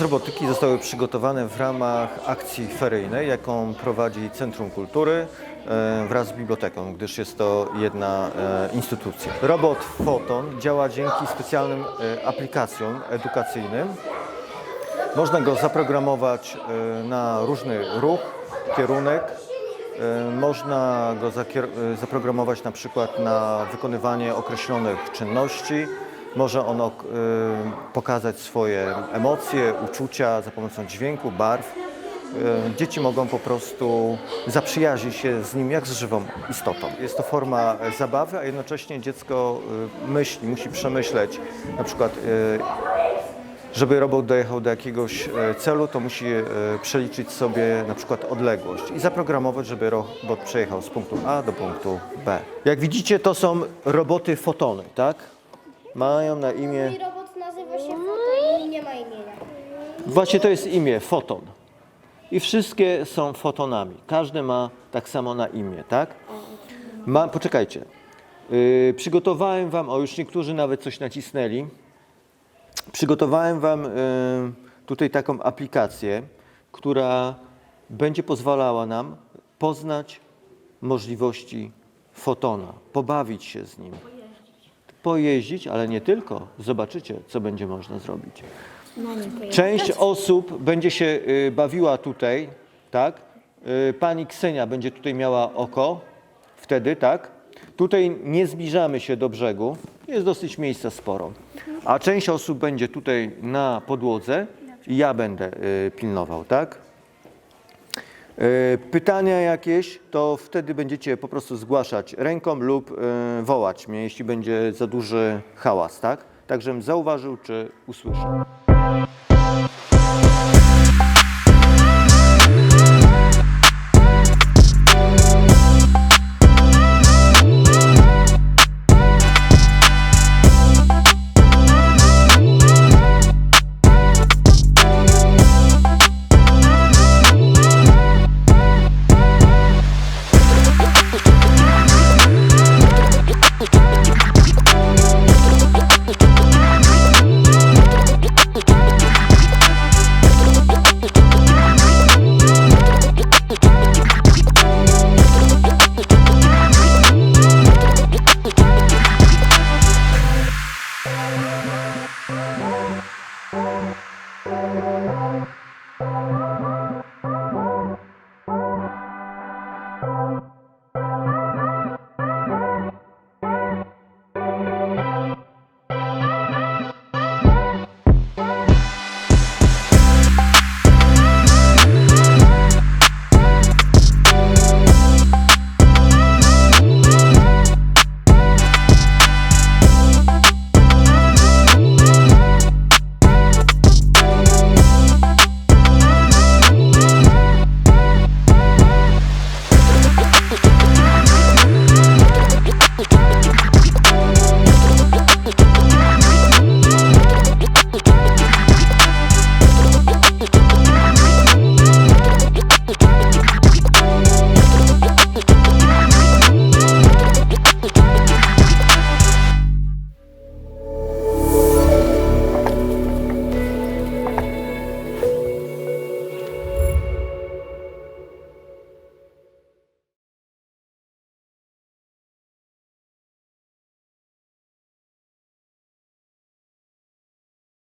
robotyki zostały przygotowane w ramach akcji feryjnej, jaką prowadzi Centrum Kultury e, wraz z biblioteką, gdyż jest to jedna e, instytucja. Robot Foton działa dzięki specjalnym e, aplikacjom edukacyjnym. Można go zaprogramować na różny ruch, kierunek. Można go zaprogramować na przykład na wykonywanie określonych czynności. Może ono e, pokazać swoje emocje, uczucia za pomocą dźwięku, barw. E, Dzieci mogą po prostu zaprzyjaźnić się z nim jak z żywą istotą. Jest to forma zabawy, a jednocześnie dziecko e, myśli, musi przemyśleć na przykład żeby robot dojechał do jakiegoś celu, to musi przeliczyć sobie na przykład odległość i zaprogramować, żeby robot przejechał z punktu A do punktu B. Jak widzicie, to są roboty fotony, tak? Mają na imię. Mój robot nazywa się Foto i nie ma imienia. Właśnie to jest imię foton. I wszystkie są fotonami. Każdy ma tak samo na imię, tak? Ma, poczekajcie. Yy, przygotowałem wam, o już niektórzy nawet coś nacisnęli. Przygotowałem wam yy, tutaj taką aplikację, która będzie pozwalała nam poznać możliwości fotona, pobawić się z nim. Pojeździć, ale nie tylko. Zobaczycie, co będzie można zrobić. Część osób będzie się y, bawiła tutaj, tak? Y, Pani Ksenia będzie tutaj miała oko, wtedy, tak? Tutaj nie zbliżamy się do brzegu, jest dosyć miejsca sporo. A część osób będzie tutaj na podłodze i ja będę y, pilnował, tak? Y, Pytania jakieś, to wtedy będziecie po prostu zgłaszać ręką lub y, wołać mnie, jeśli będzie za duży hałas, tak? Tak, żebym zauważył czy usłyszał.